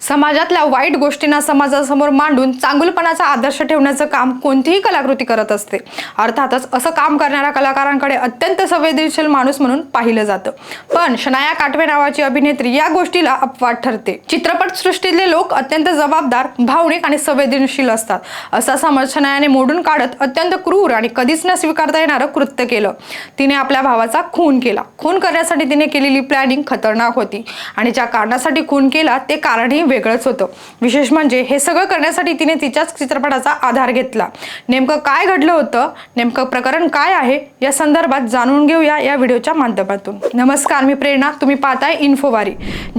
समाजातल्या वाईट गोष्टींना समाजासमोर मांडून चांगुलपणाचा आदर्श ठेवण्याचं काम कोणतीही कलाकृती करत असते. अर्थातच असं काम करणाऱ्या कलाकारांकडे अत्यंत संवेदनशील माणूस म्हणून पाहिलं जातं. पण शनाया काटवे नावाची अभिनेत्री या गोष्टीला अपवाद ठरते. चित्रपट सृष्टीतले लोक अत्यंत जबाबदार भावनिक आणि संवेदनशील असतात. असा समज शनायाने मोडून काढत अत्यंत क्रूर आणि कधीच न स्वीकारता येणारं कृत्य केलं. तिने आपल्या भावाचा खून केला. खून करण्यासाठी तिने केलेली प्लॅनिंग खतरनाक होती आणि ज्या कारणासाठी खून केला ते कारणही वेगळंच होतं. विशेष म्हणजे हे सगळं करण्यासाठी तिने तिच्याच चित्रपटाचा आधार घेतला. नेमकं काय घडलं होतं? नेमकं प्रकरण काय आहे? या संदर्भात जाणून घेऊया या व्हिडिओच्या माध्यमातून. नमस्कार मी प्रेरणा. तुम्ही पाहताय इन्फोवारी.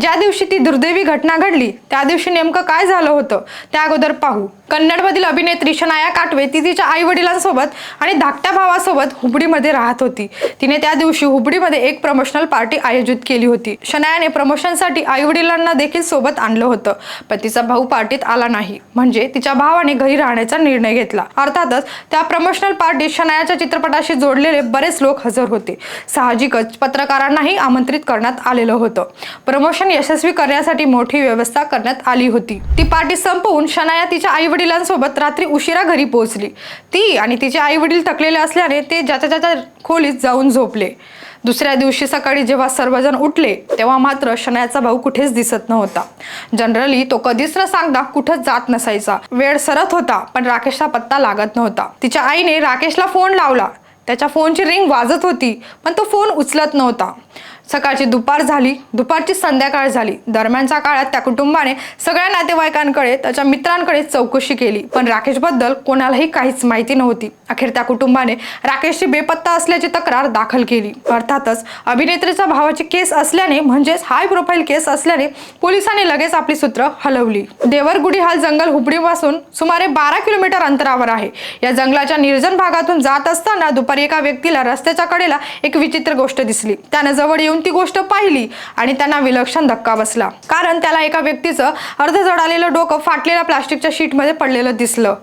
ज्या दिवशी ती दुर्दैवी घटना घडली त्या दिवशी नेमकं काय झालं होतं? त्या अगोदर पाहू. कन्नडमधील अभिनेत्री शनाया काटवे ती तिच्या आई वडिलांसोबत आणि धाकट्या भावासोबत हुबडीमध्ये राहत होती. तिने त्या दिवशी हुबडीमध्ये एक प्रमोशनल पार्टी आयोजित केली होती. शनायाने प्रमोशनसाठी आई वडिलांना देखील सोबत आणलं होतं पण तिचा भाऊ पार्टीत आला नाही. म्हणजे तिच्या भावाने घरी राहण्याचा निर्णय घेतला. अर्थातच त्या प्रमोशनल पार्टीत शनायाच्या चित्रपटाशी जोडलेले बरेच लोक हजर होते. साहजिकच पत्रकारांनाही आमंत्रित करण्यात आलेलं होतं. प्रमोशन यशस्वी करण्यासाठी मोठी व्यवस्था करण्यात आली होती. ती पार्टी संपवून शनाया तिच्या आई वडिलांसोबत रात्री उशिरा घरी पोहोचली. ती आणि तिचे आई वडील थकलेले असल्याने ते ज्याच्या ज्याच्या खोलीत जाऊन झोपले. दुसऱ्या दिवशी सकाळी जेव्हा सर्वजण उठले तेव्हा मात्र शनायाचा भाऊ कुठेच दिसत नव्हता. जनरली तो कधीच न सांगता कुठंच जात नसायचा. वेळ सरत होता पण राकेशचा पत्ता लागत नव्हता. तिच्या आईने राकेशला फोन लावला. त्याच्या फोनची रिंग वाजत होती पण तो फोन उचलत नव्हता. सकाळची दुपार झाली दुपारची संध्याकाळ झाली. दरम्यानच्या काळात त्या कुटुंबाने सगळ्या नातेवाईकांकडे त्याच्या मित्रांकडे चौकशी केली. पण राकेशबद्दल कोणालाही काहीच माहिती नव्हती. अखेर त्या कुटुंबाने राकेशची बेपत्ता असल्याची तक्रार दाखल केली. अर्थातच अभिनेत्रीच्या भावाची केस असल्याने म्हणजेच हाय प्रोफाईल केस असल्याने पोलिसांनी लगेच आपली सूत्र हलवली. देवरगुडी हा जंगल हुबडीपासून सुमारे बारा किलोमीटर अंतरावर आहे. या जंगलाच्या निर्जन भागातून जात असताना दुपारी एका व्यक्तीला रस्त्याच्या कडेला एक विचित्र गोष्ट दिसली. त्यानं जवळ येऊन ती गोष्ट पाहिली आणि त्यांना विलक्षण धक्का बसला. कारण त्याला एका व्यक्तीचं अर्ध जडालेलं डोकं फाटलेल्या प्लास्टिकच्या शीटमध्ये पडलेलं दिसलं.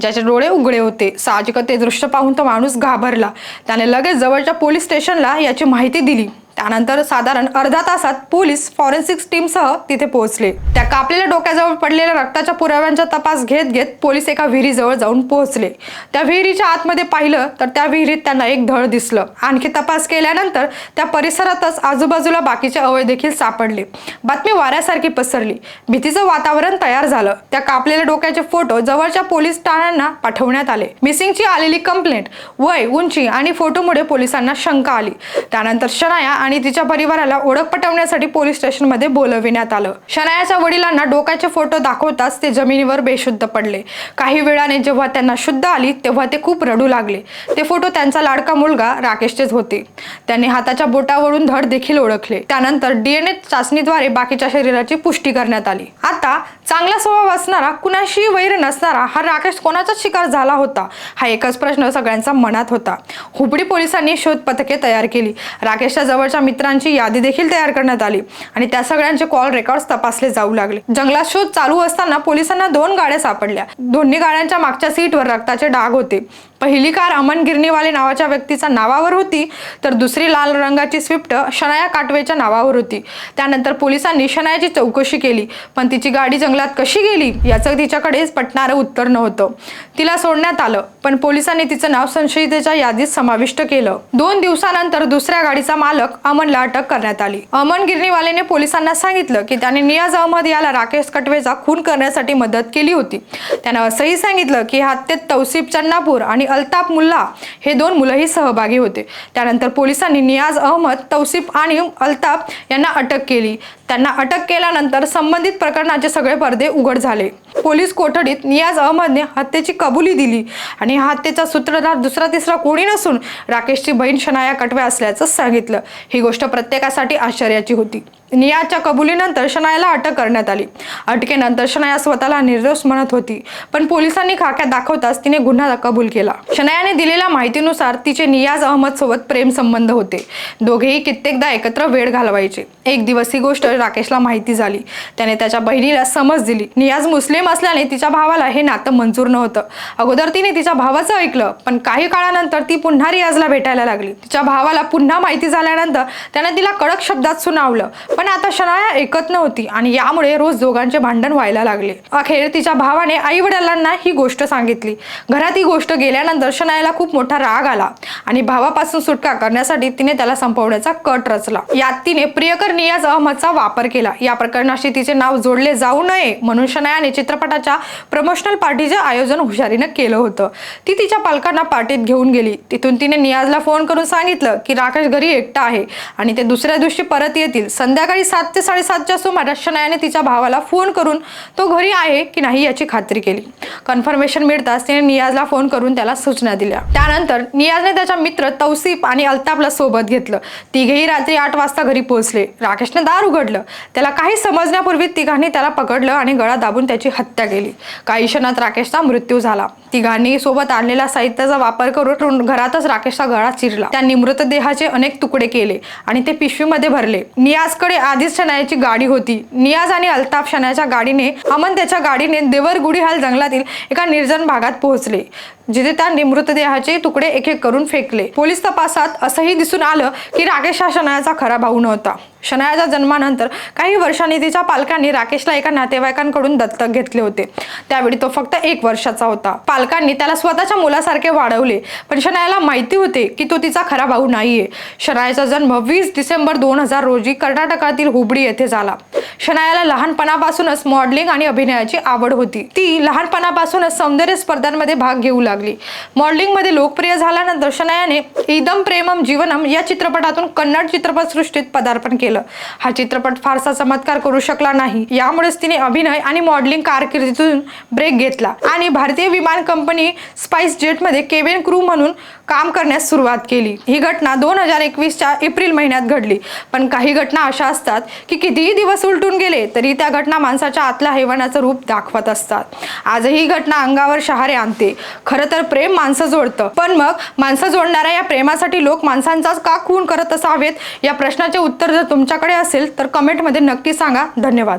ज्याचे डोळे उघडे होते. साहजिक ते दृश्य पाहून तो माणूस घाबरला. त्याने लगेच जवळच्या पोलीस स्टेशनला याची माहिती दिली. त्यानंतर साधारण अर्धा तासात पोलीस फॉरेन्सिक टीमसह तिथे पोहोचले. त्या कापलेल्या डोक्याजवळ पडलेल्या रक्ताच्या पुराव्यांचा तपास घेत घेत पोलीस एका विहिरीजवळ जाऊन पोहोचले. त्या विहिरीच्या आतमध्ये पाहिलं तर त्या विहिरीत त्यांना एक धड दिसलं. आणखी तपास केल्यानंतर त्या परिसरातच आजूबाजूला बाकीचे अवय देखील सापडले. बातमी वाऱ्यासारखी पसरली. भीतीचं वातावरण तयार झालं. त्या कापलेल्या डोक्याचे फोटो जवळच्या पोलीस ठाण्यांना पाठवण्यात आले. मिसिंगची आलेली कंप्लेंट वय उंची आणि फोटोमुळे पोलिसांना शंका आली. त्यानंतर शनाया आणि तिच्या परिवाराला ओळख पटवण्यासाठी पोलीस स्टेशनमध्ये बोलविण्यात आलं. शनायाच्या वडिलांना डोक्याचे फोटो दाखवताच ते जमिनीवर बेशुद्ध पडले. काही वेळाने जेव्हा त्यांना शुद्ध आली तेव्हा ते खूप रडू लागले. ते फोटो त्यांचा लाडका मुलगा राकेशचेच होते. त्यांनी हाताच्या बोटावरून धड देखील ओळखले. त्यानंतर डीएनए चाचणीद्वारे बाकीच्या शरीराची पुष्टी करण्यात आली. आता चांगला स्वभाव असणारा कुणाशी वैर नसणारा हा राकेश कोणाचाच शिकार झाला होता? हा एकच प्रश्न सगळ्यांचा मनात होता. हुबडी पोलिसांनी शोध पथके तयार केली. राकेशच्या जवळच्या मित्रांची यादी देखील तयार करण्यात आली आणि त्या सगळ्यांचे कॉल रेकॉर्ड तपासले जाऊ लागले. जंगलात शोध चालू असताना पोलिसांना दोन गाड्या सापडल्या. दोन्ही गाड्यांच्या मागच्या सीटवर रक्ताचे डाग होते. पहिली कार अमन गिरणीवाले नावाच्या व्यक्तीच्या नावावर होती तर दुसरी लाल रंगाची स्विफ्ट शनाया काटवेच्या नावावर होती. त्यानंतर पोलिसांनी शनायाची चौकशी केली पण तिची गाडी जंगलात कशी गेली याचं तिच्याकडेच पटणारं उत्तर नव्हतं. तिला सोडण्यात आलं पण पोलिसांनी तिचं नाव संशयितेच्या यादीत समाविष्ट केलं. दोन दिवसानंतर दुसऱ्या गाडीचा मालक अमनला अटक करण्यात आली. अमन गिरणीवालेने पोलिसांना सांगितलं की त्याने नियाज अहमद याला राकेश कटवेचा खून करण्यासाठी मदत केली होती. त्यानं असंही सांगितलं की हत्येत तौसिफ चन्नापूर आणि अल्ताफ मुल्ला हे दोन मुलंही सहभागी होते. त्यानंतर पोलिसांनी नियाज अहमद तौसिफ आणि अल्ताफ यांना अटक केली. त्यांना अटक केल्यानंतर संबंधित प्रकरणाचे सगळे पडदे उघड झाले. पोलीस कोठडीत नियाज अहमदने हत्येची कबुली दिली आणि हत्येचा सूत्रधार दुसरा तिसरा कोणी नसून राकेशची बहीण शनाया कटवे असल्याचं सांगितलं. ही गोष्ट प्रत्येकासाठी आश्चर्याची होती. नियाजच्या कबुलीनंतर शनायाला अटक करण्यात आली. अटकेनंतर शनाया स्वतःला निर्दोष म्हणत होती पण पोलिसांनी खाक्यात दाखवताच तिने गुन्हा कबूल केला. शनायाने दिलेल्या माहितीनुसार तिचे नियाज अहमद सोबत प्रेम संबंध होते. दोघेही कित्येकदा एकत्र वेळ घालवायचे. एक दिवस ही गोष्ट राकेशला माहिती झाली. त्याने त्याच्या बहिणीला समज दिली. नियाज मुस्लिम असल्याने तिच्या भावाला हे नातं मंजूर नव्हतं. अगोदर तिने तिच्या भावाचं ऐकलं पण काही काळानंतर ती पुन्हा रियाजला भेटायला लागली. तिच्या भावाला पुन्हा माहिती झाल्यानंतर त्याने तिला कडक शब्दात सुनावलं पण आता शनाया ऐकत नव्हती आणि यामुळे रोज दोघांचे भांडण व्हायला लागले. अखेर तिच्या भावाने आई वडिलांना ही गोष्ट सांगितली. घरात ही गोष्ट गेल्यानंतर शनायाला खूप मोठा राग आला आणि भावापासून सुटका करण्यासाठी तिने त्याला संपवण्याचा कट रचला. यात तिने प्रियकर नियाज अहमदचा वापर केला. या प्रकरणाशी तिचे नाव जोडले जाऊ नये म्हणून शनायाने चित्रपटाच्या प्रमोशनल पार्टीचे आयोजन हुशारीनं केलं होतं. ती तिच्या पालकांना पार्टीत घेऊन गेली. तिथून तिने नियाजला फोन करून सांगितलं की राकेश घरी एकटा आहे आणि ते दुसऱ्या दिवशी परत येतील. संध्याकाळी सात ते साडेसातच्या सुमारास शनायाने तिच्या भावाला फोन करून तो घरी आहे की नाही याची खात्री केली. कन्फर्मेशन मिळताच तिने नियाजला फोन करून त्याला सूचना दिल्या. त्यानंतर नियाजने त्याच्या मित्र तौसीफ आणि अल्ताफला सोबत घेतलं. तिघेही रात्री आठ वाजता घरी पोहोचले. राकेशने दार उघडलं. त्याला काही समजण्यापूर्वी तिघांनी त्याला पकडलं आणि गळा दाबून त्याची हत्या केली. काही क्षणात राकेशचा मृत्यू झाला. तिघांनी सोबत आणलेल्या साहित्याचा वापर करून घरातच राकेशचा गळा चिरला. त्यांनी मृतदेहाचे अनेक तुकडे केले आणि ते पिशवीमध्ये भरले. नियाजकडे आधीच शनायाची गाडी होती. नियाज आणि अल्ताफ शनायाच्या गाडीने अमन त्याच्या गाडीने देवरगुडी हाल जंगलातील एका निर्जन भागात पोहोचले जिथे त्यांनी मृतदेहाचे तुकडे एक एक करून फेकले. पोलीस तपासात असंही दिसून आलं की राकेश हा शनायाचा खरा भाऊ नव्हता. शनायाच्या जन्मानंतर काही वर्षांनी तिच्या पालकांनी राकेशला एका नातेवाईकांकडून दत्तक घेतले होते. त्यावेळी तो फक्त एक वर्षाचा होता. पालकांनी त्याला स्वतःच्या मुलासारखे वाढवले. पण शनायाला माहिती होते की तो तिचा खरा भाऊ नाहीये. शनायाचा जन्म वीस डिसेंबर दोन हजार रोजी कर्नाटकातील हुबडी येथे झाला. शनायाला लहानपणापासूनच मॉडेलिंग आणि अभिनयाची आवड होती. ती लहानपणापासूनच सौंदर्य स्पर्धांमध्ये भाग घेऊ लागली. मॉडेलिंगमध्ये लोकप्रिय झाल्यानंतर शनायाने इदम प्रेमम जीवनम या चित्रपटातून कन्नड चित्रपटसृष्टीत पदार्पण केलं. हा चित्रपट फारसा चमत्कार करू शकला नाही. यामुळेच तिने अभिनय आणि मॉडेलिंग कारकिर्दीतून ब्रेक घेतला. आणि भारतीय विमान कंपनी स्पाइस जेटमध्ये केबिन क्रू म्हणून काम करण्यास सुरुवात केली. ही घटना दोन हजार एकवीसच्या एप्रिल महिन्यात घडली. पण काही घटना अशा असतात की कितीही दिवस उलटून गेले तरी त्या घटना माणसाच्या आतल्या हैवानाचं रूप दाखवत असतात. आजही ही घटना अंगावर शहारे आणते. खरं तर प्रेम माणसं जोडतं. पण मग माणसं जोडणाऱ्या या प्रेमासाठी लोक माणसांचाच का खून करत असावेत? या प्रश्नाचे उत्तर जर तुमच्याकडे असेल तर कमेंटमध्ये नक्की सांगा. धन्यवाद.